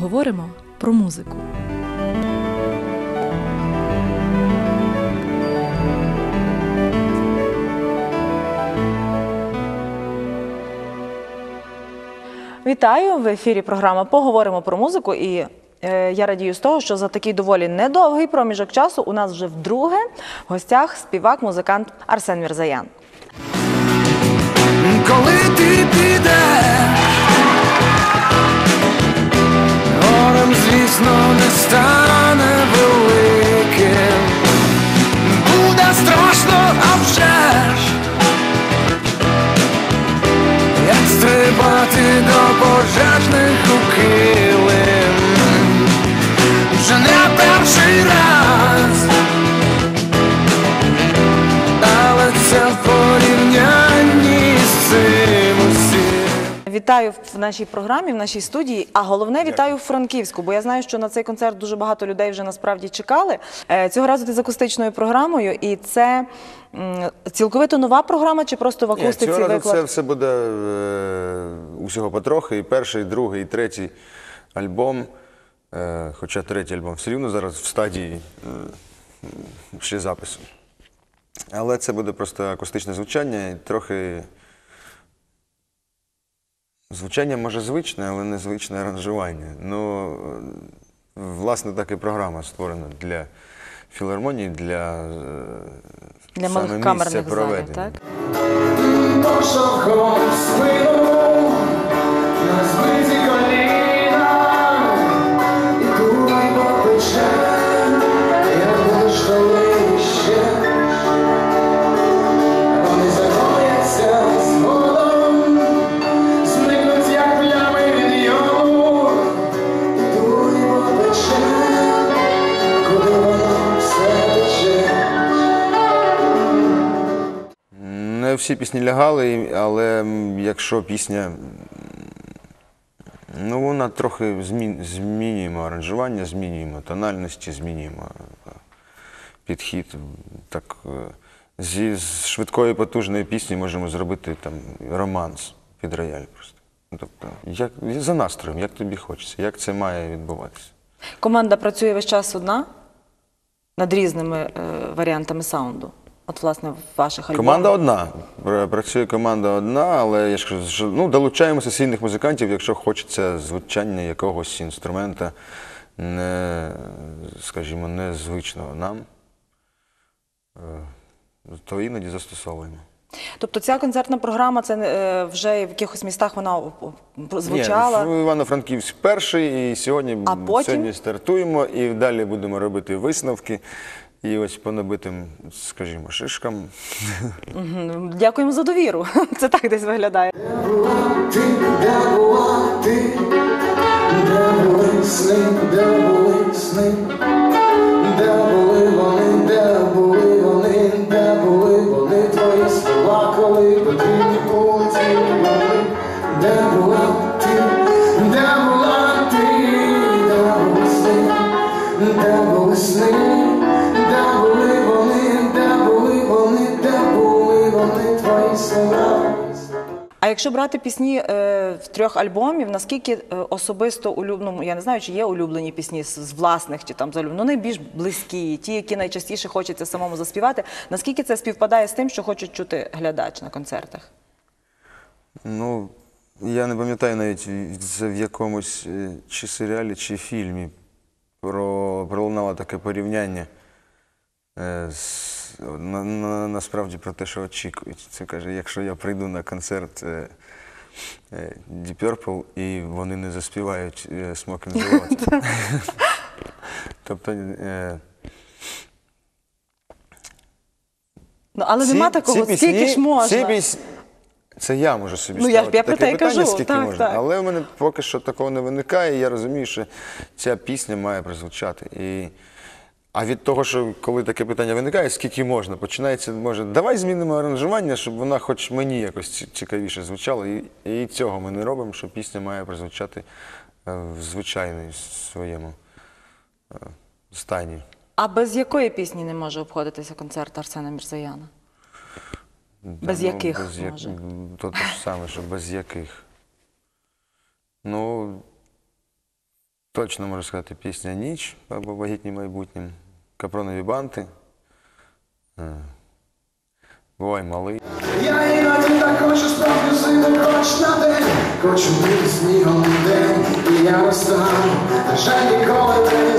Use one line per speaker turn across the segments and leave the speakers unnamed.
поговоримо про музику.
Вітаю в ефірі. Програма Поговоримо про музику. І е, я радію з того, що за такий доволі недовгий проміжок часу у нас вже вдруге в гостях співак, музикант Арсен Мірзаян.
коли ти підеш, горем, не стане великим, буде страшно, а вже ж, як стрибати до пожежних у килим, вже не перший раз. Але це в
Вітаю в нашій програмі, в нашій студії. А головне вітаю в Франківську, бо я знаю, що на цей концерт дуже багато людей вже насправді чекали. Е, Цього разу ти з акустичною програмою, і це цілковито нова програма, чи просто в
Ні,
акустиці
цього разу це все буде е, усього потрохи. І перший, і другий, і третій альбом. Е, хоча третій альбом все рівно зараз в стадії ще запису. Але це буде просто акустичне звучання і трохи. Звучання може звичне, але не звичне аранжування. Ну, власне, так і програма створена для філармонії, для, е,
Для
саме місця
камерних залів,
проведення.
так?
Всі пісні лягали, але якщо пісня, ну вона трохи змін, змінюємо аранжування, змінюємо тональності, змінюємо е, підхід. Так, е, зі швидкої потужної пісні можемо зробити там романс під рояль просто. Ну, Тобто, як, за настроєм, як тобі хочеться, як це має відбуватися.
Команда працює весь час одна над різними е, варіантами саунду. От, власне, в ваших альбомах.
Команда одна. Працює команда одна, але я ж кажу, що, ну, долучаємо сесійних музикантів, якщо хочеться звучання якогось інструмента, не, скажімо, незвичного нам, е, то іноді застосовуємо.
Тобто ця концертна програма, це е, вже в якихось містах вона звучала.
Ні, в Івано-Франківськ перший, і сьогодні,
А потім?
сьогодні стартуємо, і далі будемо робити висновки. І ось по набитим, скажімо, шишкам.
Мгм. Дякуємо за довіру. Це так десь виглядає.
Ти, де була ти, де були сни, де були сни, де були вони, де були
якщо брати пісні е, в трьох альбомів, наскільки е, особисто улюблено, я не знаю, чи є улюблені пісні з, з власних чи там з улюблених, ну найбільш близькі, ті, які найчастіше хочеться самому заспівати, наскільки це співпадає з тим, що хоче чути глядач на концертах?
Ну, я не пам'ятаю навіть це в якомусь е, чи серіалі, чи фільмі про, пролунало таке порівняння е, з, на, на, насправді про те, що очікують. Це каже, якщо я прийду на концерт е, е, Deep Purple і вони не заспівають е, Smoking the Water. Тобто. Е,
Ну але
ці-
нема такого,
ці
скільки ж можна.
Ці пісні, це я можу собі
Ну, я
ставити
я про
таке
те
питання,
кажу,
скільки
так,
можна.
так.
Але в мене поки що такого не виникає, і я розумію, що ця пісня має прозвучати. І... А від того, що коли таке питання виникає, скільки можна, починається, може, давай змінимо аранжування, щоб вона хоч мені якось цікавіше звучала. І, і цього ми не робимо, що пісня має прозвучати е, в звичайній своєму е, стані.
А без якої пісні не може обходитися концерт Арсена Мірзаяна? Без
ну,
яких,
без як-
може?
То те ж саме, що без яких. Ну, Точно можу сказати пісня Ніч або Вагітні майбутнім. Капронові банти. Е, Бувай малий.
Я іноді так хочу справді сину хоч на день, хочу бути снігом день, і я розстану. на жаль ніколи не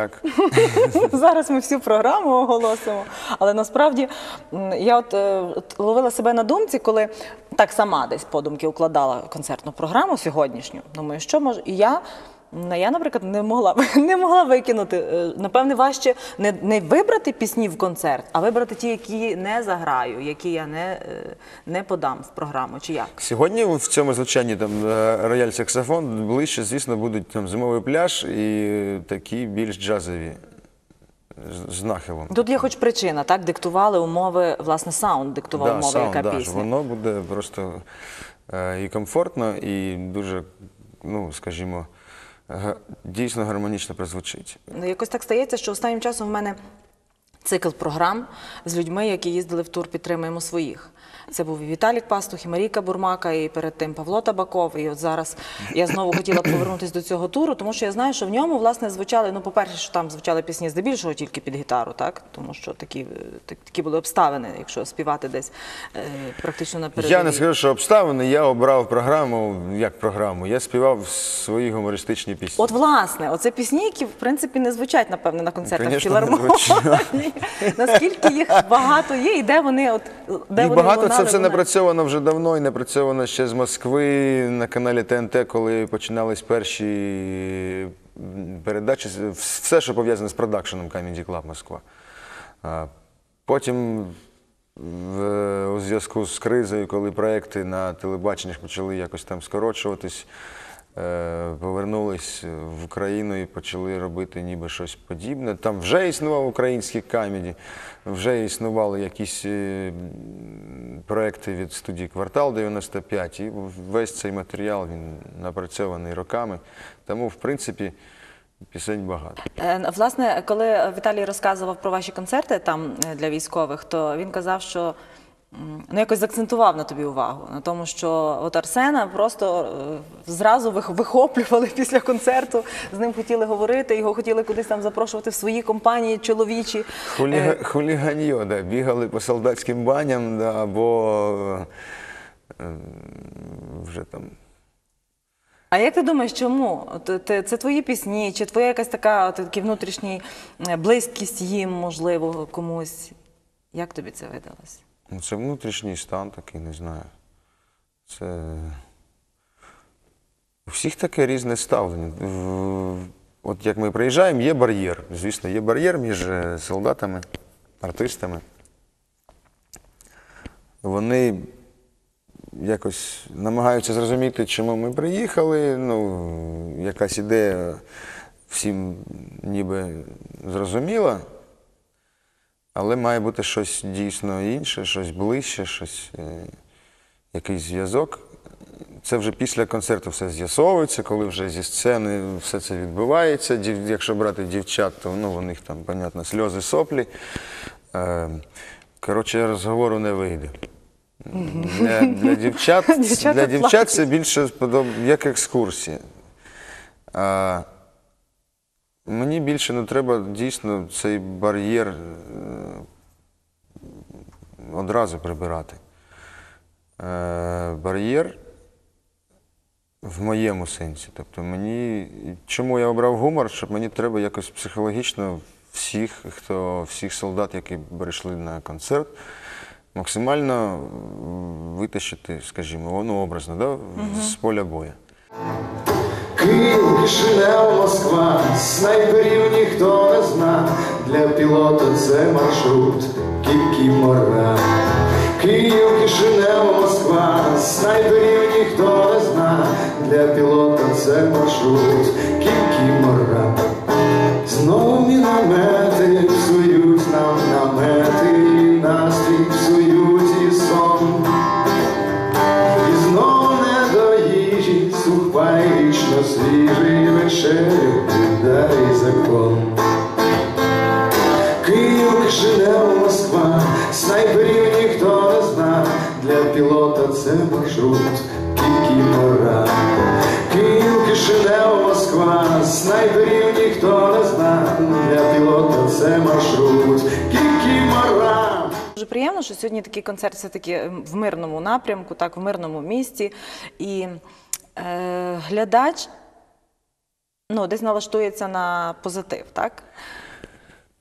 як.
Зараз ми всю програму оголосимо. Але насправді я от, е, от ловила себе на думці, коли так сама десь подумки укладала концертну програму сьогоднішню. Думаю, що може. І я. М, Я, наприклад, не могла не могла викинути. Е, Напевне, важче не, не вибрати пісні в концерт, а вибрати ті, які не заграю, які я не, е, не подам в програму. Чи як?
Сьогодні в цьому звучанні там е, рояль саксофон ближче, звісно, будуть там зимовий пляж і такі більш джазові з- нахилом.
Тут є хоч причина, так? Диктували умови, власне, саунд диктував умови,
саунд,
яка
да,
пісня.
Воно буде просто е, і комфортно, і дуже, ну, скажімо, дійсно гармонічно прозвучить.
Ну, Якось так стається, що останнім часом в мене цикл програм з людьми, які їздили в тур підтримуємо своїх. Це був і Віталік Пастух, і Марійка Бурмака, і перед тим Павло Табаков. І от зараз я знову хотіла повернутися до цього туру, тому що я знаю, що в ньому власне звучали. Ну, по-перше, що там звучали пісні здебільшого тільки під гітару, так тому що такі, так- такі були обставини, якщо співати десь е, практично на передовій.
Я не скажу, що обставини, я обрав програму, як програму. Я співав свої гумористичні пісні.
От власне, оце пісні, які в принципі не звучать, напевне, на концертах філармонії. Наскільки їх багато є, і де вони, от де
Їх
вони
багато це все
не
напрацьовано вже давно і не працьовано ще з Москви на каналі ТНТ, коли починались перші передачі. Все, що пов'язане з продакшеном Comedy Club Москва. Потім в- у зв'язку з кризою, коли проекти на телебаченнях почали якось там скорочуватись, повернулись в Україну і почали робити ніби щось подібне. Там вже існував український камеді, вже існували якісь е, проекти від студії Квартал 95, і весь цей матеріал він напрацьований роками. Тому, в принципі, пісень багато.
Е, Власне, коли Віталій розказував про ваші концерти там е, для військових, то він казав, що ну якось закцентував на тобі увагу на тому, що от Арсена просто е, зразу вихоплювали після концерту, з ним хотіли говорити, його хотіли кудись там запрошувати в свої компанії чоловічі.
Хуліга...
Е,
Хуліганьо, да, бігали по солдатським баням, да, або е, вже там.
А як ти думаєш, чому? Це твої пісні, чи твоя якась така внутрішній е, близькість їм, можливо, комусь? Як тобі це видалось?
Ну, це внутрішній стан такий, не знаю. Це. У всіх таке різне ставлення. От як ми приїжджаємо, є бар'єр. Звісно, є бар'єр між е, солдатами, артистами. Вони якось намагаються зрозуміти, чому ми приїхали. Ну, якась ідея всім ніби зрозуміла. Але має бути щось дійсно інше, щось ближче, щось, е, якийсь зв'язок. Це вже після концерту все з'ясовується, коли вже зі сцени все це відбувається. Дів- Якщо брати дівчат, то ну, у них там, понятно, сльози, соплі. Е, Коротше, розговору не вийде. Для, для дівчат,
Дівчата
для дівчат це більше сподоб... як екскурсія. А, Мені більше не треба дійсно цей бар'єр е, одразу прибирати. Е, Бар'єр в моєму сенсі. Тобто мені. Чому я обрав гумор? Щоб мені треба якось психологічно всіх, хто, всіх солдат, які прийшли на концерт, максимально витащити, скажімо, ну, образно, да, з поля бою.
Київ, Кишинев, Москва, снайперів ніхто не зна. Для пілота це маршрут Кікімора. Київ, Кишинев, Москва, снайперів ніхто не зна. Для пілота це маршрут Кікімора. Знов міномети псують нам намети, вечерю, дай закон. Київ, Кишинев, Москва, снайперів ніхто не зна, для пілота це маршрут, Кікімора. Київ, Кишинев, Москва, снайперів ніхто не зна, для пілота це маршрут, Кікімора.
Дуже приємно, що сьогодні такий концерт все-таки ем, в мирному напрямку, так, в мирному місті. І е, глядач ну, десь налаштується на позитив, так?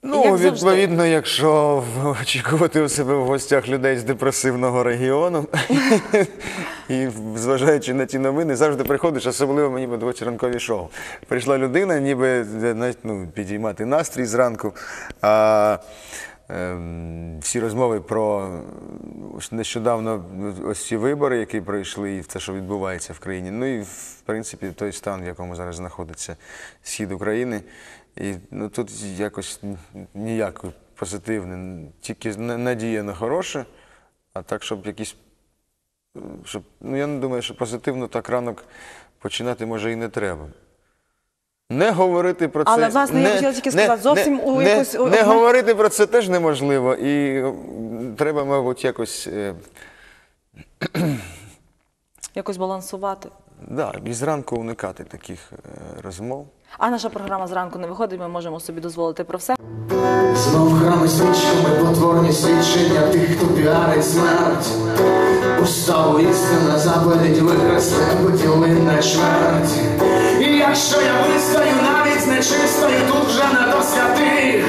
Ну,
Як завжди.
відповідно, якщо очікувати у себе в гостях людей з депресивного регіону, і зважаючи на ті новини, завжди приходиш, особливо мені подобаються ранкові шоу. Прийшла людина, ніби ну, підіймати настрій зранку. А всі розмови про нещодавно ось ці вибори, які пройшли, і те, що відбувається в країні. Ну і в принципі той стан, в якому зараз знаходиться схід України. І ну, тут якось ніяко позитивне, тільки на- надія на хороше, а так, щоб якісь. Щоб, ну, я не думаю, що позитивно так ранок починати може і не треба. Не говорити про це.
Але, власне, я хотіла тільки сказати, зовсім у
не,
якось- у-
не
у-
говорити про це теж неможливо. І треба, мабуть, якось. е,
Якось балансувати.
Да, і зранку уникати таких е, розмов.
А наша програма зранку не виходить, ми можемо собі дозволити про все.
Знов храми свічками потворні свідчення тих, хто піарить смерть. Уставу істина запалить викрасти бутілинна чверть. І якщо я вистою навіть нечистою, тут вже не до святих.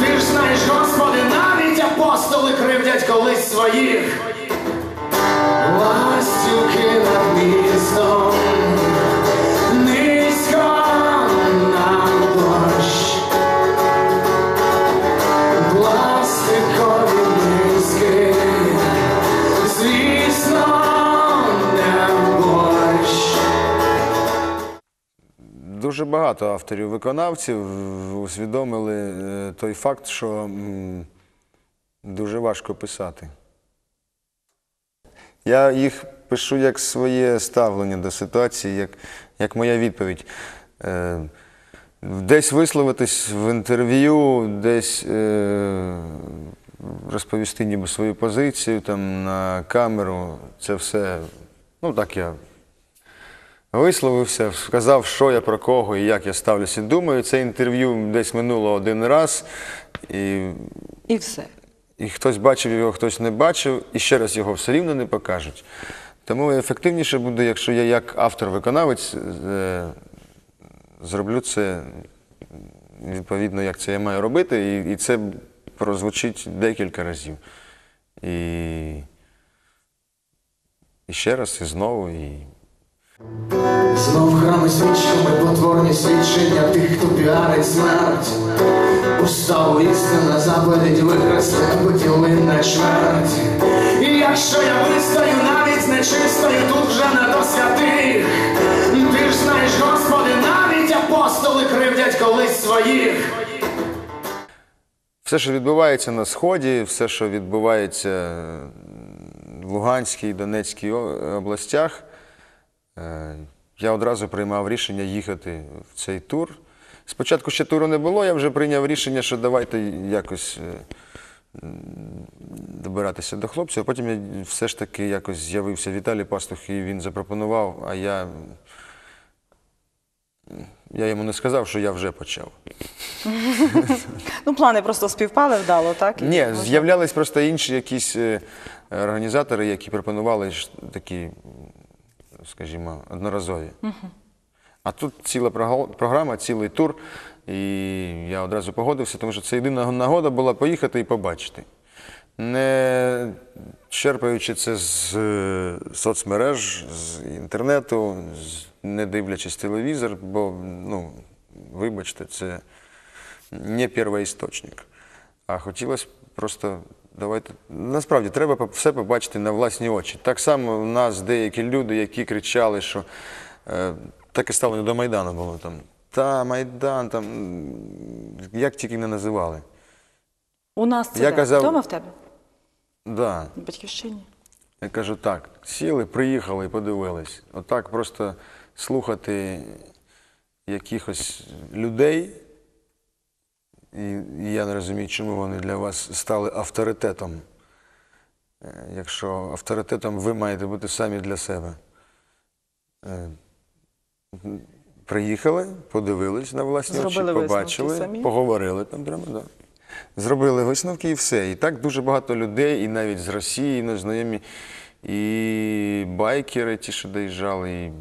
Ти ж знаєш, Господи, навіть апостоли кривдять колись своїх. Ластюки над містом,
багато авторів-виконавців усвідомили е, той факт, що дуже важко писати. Я їх пишу як своє ставлення до ситуації, як, як моя відповідь. Е, Десь висловитись в інтерв'ю, десь е, розповісти ніби свою позицію там, на камеру. Це все, ну так я висловився, сказав, що я про кого і як я ставлюся. Думаю, це інтерв'ю десь минуло один раз, і,
І все.
і хтось бачив його, хтось не бачив, і ще раз його все рівно не покажуть. Тому ефективніше буде, якщо я як автор-виконавець е, зроблю це відповідно, як це я маю робити, і, і це прозвучить декілька разів. І, і ще раз, і знову. І...
Знов храми свічками потворні свідчення тих, хто піарить смерть. Уставу істина запалить викрасти бутілинна чверть. І якщо я вистою навіть нечистою, тут вже не до святих. Ти ж знаєш, Господи, навіть апостоли кривдять колись своїх.
Все, що відбувається на Сході, все, що відбувається в Луганській, і Донецькій областях, я одразу приймав рішення їхати в цей тур. Спочатку ще туру не було, я вже прийняв рішення, що давайте якось е, добиратися до хлопців, а потім я все ж таки якось з'явився Віталій Пастух, і він запропонував, а я, я йому не сказав, що я вже почав.
Ну, плани просто співпали вдало, так?
Ні, з'являлись просто інші якісь е, організатори, які пропонували такі, скажімо, одноразові. А тут ціла програма, цілий тур, і я одразу погодився, тому що це єдина нагода була поїхати і побачити. Не черпаючи це з е, соцмереж, з інтернету, не дивлячись телевізор, бо, ну, вибачте, це не первоісточник. А хотілося просто давайте. Насправді треба все побачити на власні очі. Так само в нас деякі люди, які кричали, що е, таке ставлення до Майдану було там. Та, Майдан, там, як тільки не називали.
У нас це
Я
де?
казав-
Вдома в тебе?
Да.
В батьківщині.
Я кажу так, сіли, приїхали і подивились. Отак просто слухати якихось людей. І я не розумію, чому вони для вас стали авторитетом. Е, Якщо авторитетом ви маєте бути самі для себе. Е, Приїхали, подивились на власні
Зробили
очі, побачили,
самі?
поговорили там прямо, да. Зробили висновки і все. І так дуже багато людей, і навіть з Росії, і знайомі, і байкери, ті, що доїжджали, і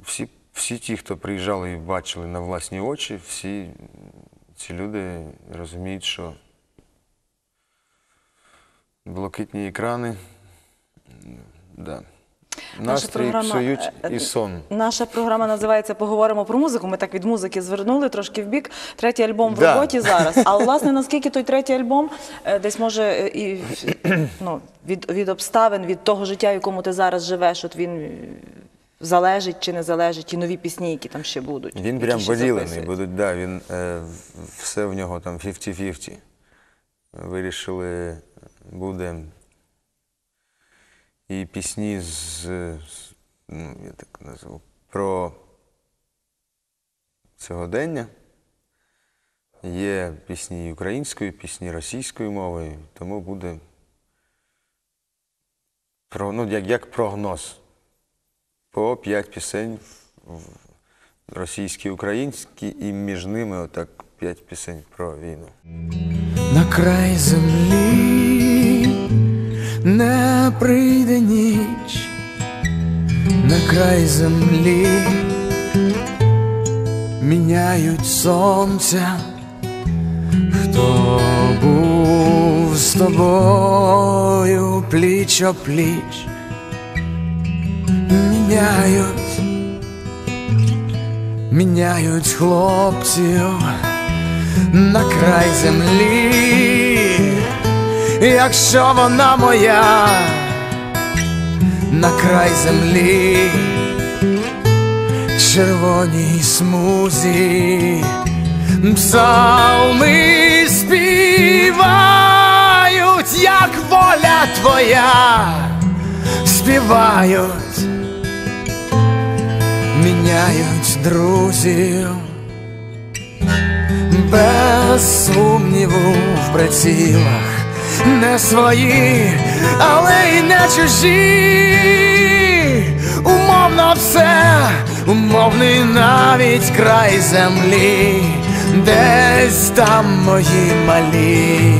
всі, всі ті, хто приїжджали і бачили на власні очі, всі ці люди розуміють, що блакитні екрани. Да. Настрій псують
е,
і сон.
Наша програма називається Поговоримо про музику. Ми так від музики звернули трошки в бік. Третій альбом в
Да.
роботі зараз. А власне, наскільки той третій альбом е, десь може е, і ну, від, від обставин, від того життя, в якому ти зараз живеш, от він е, залежить чи не залежить, і нові пісні, які там ще будуть.
Він прям
ще
поділений, будуть, да, він е, все в нього там 50-50. Вирішили, буде і пісні з, з ну, я так назву, про сьогодення. Є пісні і українською, пісні російською мовою, тому буде про, ну, як, як прогноз. По п'ять пісень російські, українські, і між ними отак п'ять пісень про війну.
На край землі не прийде ніч, на край землі міняють сонця, хто був з тобою пліч о пліч, міняють, міняють хлопців на край землі, якщо вона моя, на край землі, червоній смузі, псалми співають, як воля твоя, співають, міняють друзів. Без сумніву в прицілах, не свої, але й не чужі. Умовно все, умовний навіть край землі, десь там мої малі,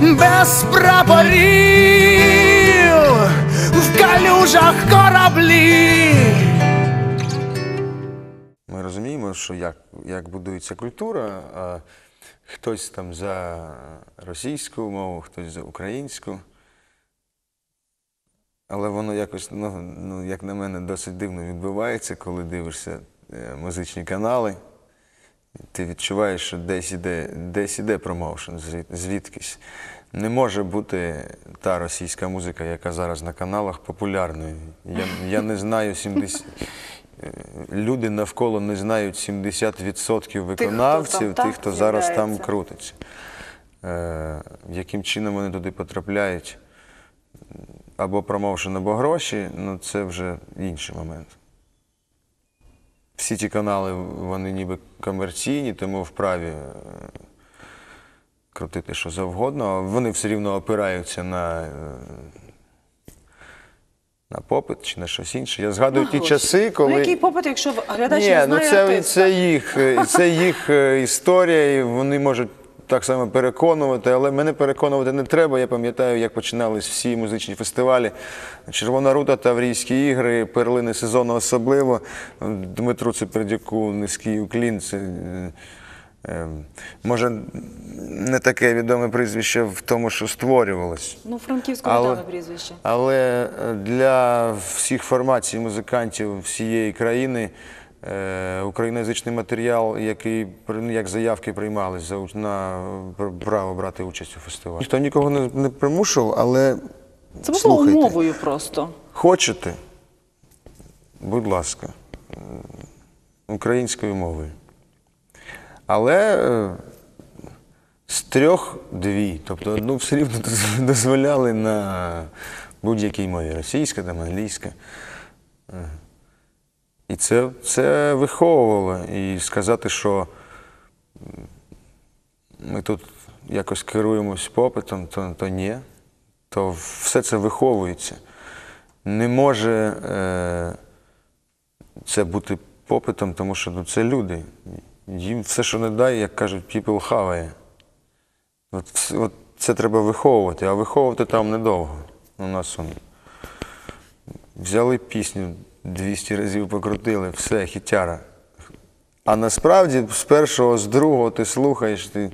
без прапорів калюжах кораблі.
Ми розуміємо, що як, як будується культура, а хтось там за російську мову, хтось за українську. Але воно якось, ну, ну, як на мене, досить дивно відбувається, коли дивишся е, музичні канали. Ти відчуваєш, що десь іде, десь іде промоушен, звідкись. Не може бути та російська музика, яка зараз на каналах, популярною. Я, я не знаю 70... е, Люди навколо не знають 70% виконавців, тих, хто зараз там крутиться. Е, яким чином вони туди потрапляють? Або промоушен, або гроші, ну це вже інший момент. Всі ті канали, вони ніби комерційні, тому вправі е, крутити що завгодно, вони все рівно опираються на, е, на попит чи на щось інше. Я згадую ті часи, коли.
Ну, який попит, якщо глядач
Ні,
не
ну це,
артиста?
це їх, е, це їх е, історія, і вони можуть так само переконувати, але мене переконувати не треба. Я пам'ятаю, як починались всі музичні фестивалі. Червона рута, Таврійські ігри, перлини сезону особливо. Дмитру Цепердяку, низький уклін. Це, може, не таке відоме прізвище в тому, що створювалось.
Ну, Франківського
Але-
дали прізвище.
Але е, для всіх формацій музикантів всієї країни е, україноязичний матеріал, який ну, як заявки приймались на е, право брати участь у фестивалі. Ніхто нікого не, не примушував, але
Це було
слухайте,
умовою просто.
Хочете? Будь ласка, українською мовою. Але е, з трьох дві. Тобто одну все рівно дозволяли на будь-якій мові. Російська, там, англійська. Е. І це, це виховувало. І сказати, що ми тут якось керуємось попитом, то, то ні. То все це виховується. Не може е, це бути попитом, тому що ну, це люди. Їм все, що не дай, як кажуть, people хаває. От, от це треба виховувати, а виховувати там недовго. У нас он, взяли пісню 200 разів покрутили, все, хітяра. А насправді з першого, з другого ти слухаєш, ти,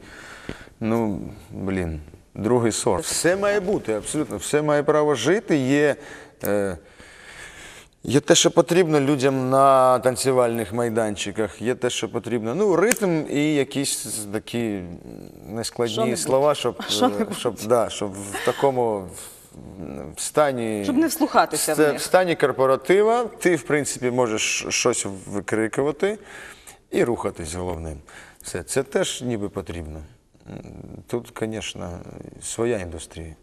ну, блін, другий сорт. Все має бути, абсолютно, все має право жити. Є, е, є те, що потрібно людям на танцювальних майданчиках, є те, що потрібно. Ну, ритм і якісь такі нескладні слова, щоб, е, щоб, да, щоб в такому в стані.
Щоб не вслухатися в
в стані корпоратива ти, в принципі, можеш щось викрикувати і рухатись головним. Все. Це теж ніби потрібно. Тут, звісно, своя індустрія.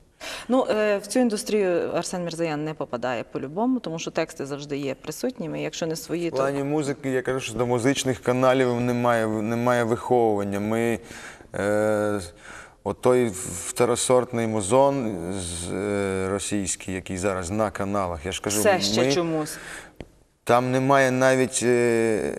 Ну, е, в цю індустрію Арсен Мірзаян не попадає по-любому, тому що тексти завжди є присутніми. Якщо не свої,
В плані музики, я кажу, що до музичних каналів немає, немає виховування. Ми е, отой второсортний музон з, е, російський, який зараз на каналах. Я ж кажу,
все ще
ми,
чомусь.
Там немає навіть е,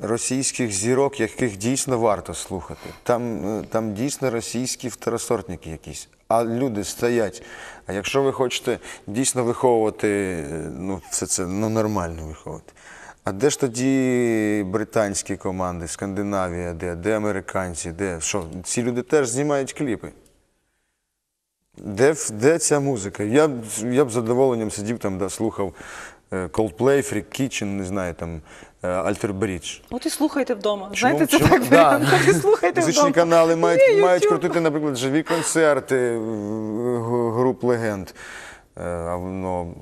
російських зірок, яких дійсно варто слухати. Там, е, там дійсно російські второсортники якісь. А люди стоять. А якщо ви хочете дійсно виховувати, е, ну, все це ну, нормально виховувати. А де ж тоді британські команди, Скандинавія, де, де американці, де що? Ці люди теж знімають кліпи. Де, де ця музика? Я, я б задоволенням сидів там, да, слухав Coldplay, Freak Kitchen, не знаю, там е, Alter Bridge.
От і слухайте вдома.
Чому-
Знаєте, це
чому-
так
да.
І слухайте
Музичні
вдома.
канали мають,
Ні,
мають крутити, наприклад, живі концерти е, груп легенд. Е, А, воно-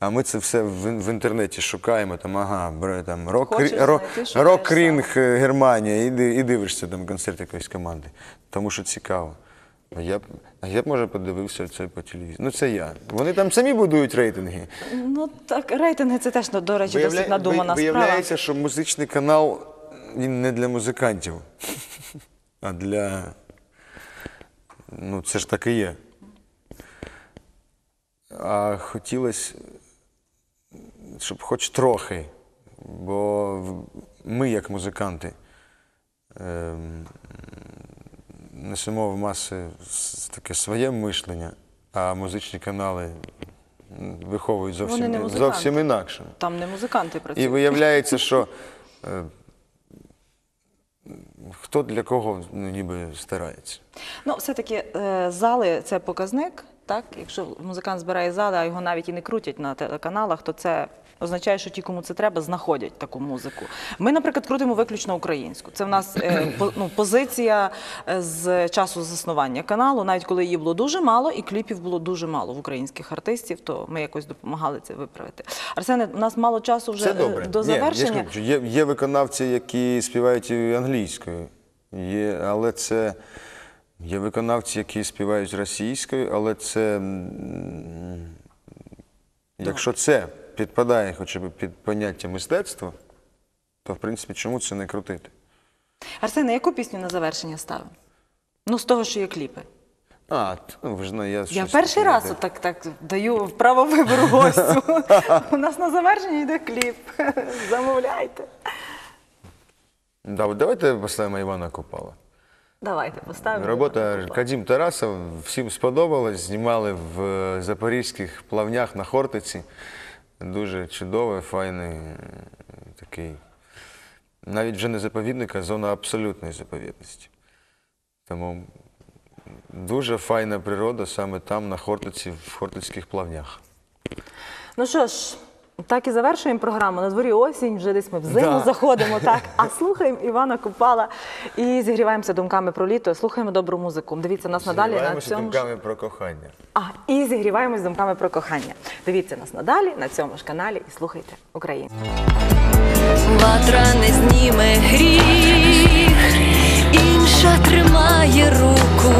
а ми це все в, в інтернеті шукаємо. Там, ага, бре, там, рок,
Хочеш
рі- ро-
знайти, шукаєш
рок-рінг е, Германія, і, і дивишся там концерт якоїсь команди. Тому що цікаво. А я б, а я б, може, подивився це по телевізору. Ну, це я. Вони там самі будують рейтинги.
Ну так, рейтинги це теж, ну, до речі,
Виявля-
досить надумана
ви-
справа.
Виявляється, що музичний канал він не для музикантів, а для. Ну, це ж так і є. А хотілося, щоб хоч трохи, бо в- ми, як музиканти, ем, несемо в маси таке своє мишлення, а музичні канали виховують зовсім,
не
зовсім інакше.
Там не музиканти працюють.
І виявляється, що е, хто для кого ніби старається.
Ну, все-таки е, зали це показник. Так, якщо музикант збирає зали, а його навіть і не крутять на телеканалах, то це означає, що ті, кому це треба, знаходять таку музику. Ми, наприклад, крутимо виключно українську. Це в нас е, ну, позиція е, з часу заснування каналу. Навіть коли її було дуже мало, і кліпів було дуже мало в українських артистів, то ми якось допомагали це виправити. Арсене, у нас мало часу вже е, до
Ні,
завершення.
кажу, є, є виконавці, які співають і англійською, є, але це. Є виконавці, які співають російською, але це. Якщо це підпадає хоча б під поняття мистецтва, то в принципі чому це не крутити?
Арсене, яку пісню на завершення ставимо? Ну, з того, що є кліпи.
А, ну, ви ж знаєте, я
Я
щось
перший
таке,
раз отак так даю право вибору гостю. У нас на завершення йде кліп. Замовляйте.
Да, давайте поставимо Івана Купала.
Давайте поставимо.
Робота Кадім Тарасов всім сподобалась. Знімали в е, запорізьких плавнях на Хортиці. Дуже чудовий, файний такий. Навіть вже не заповідник, а зона абсолютної заповідності. Тому дуже файна природа саме там, на Хортиці, в Хортицьких плавнях.
Ну що ж, Так і завершуємо програму. На дворі осінь, вже десь ми в зиму
Да.
заходимо, так. А слухаємо Івана Купала і зігріваємося думками про літо. Слухаємо добру музику. Дивіться нас надалі на
Зігріваємося
цьому. ж-
про кохання.
А, і зігріваємось думками про кохання. Дивіться нас надалі на цьому ж каналі і слухайте Україну.
Ватра не зніме гріх, інша тримає руку.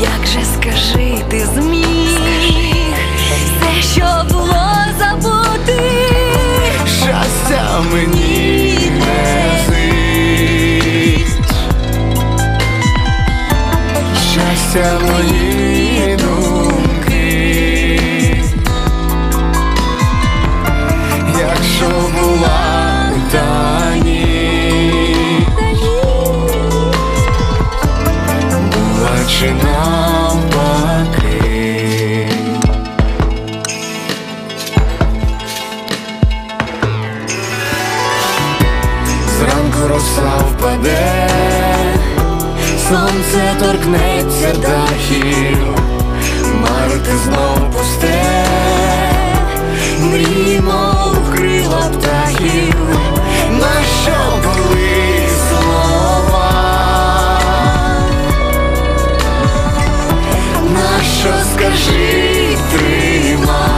Як же скажи, ти зміг все, що було забути?
Щастя мені не зич Щастя мої думки. Якщо була та ні. Була чи навпаки роса впаде, сонце торкнеться дахів, марте знов пусте, мріємо в крила птахів, на були слова, на скажи трима.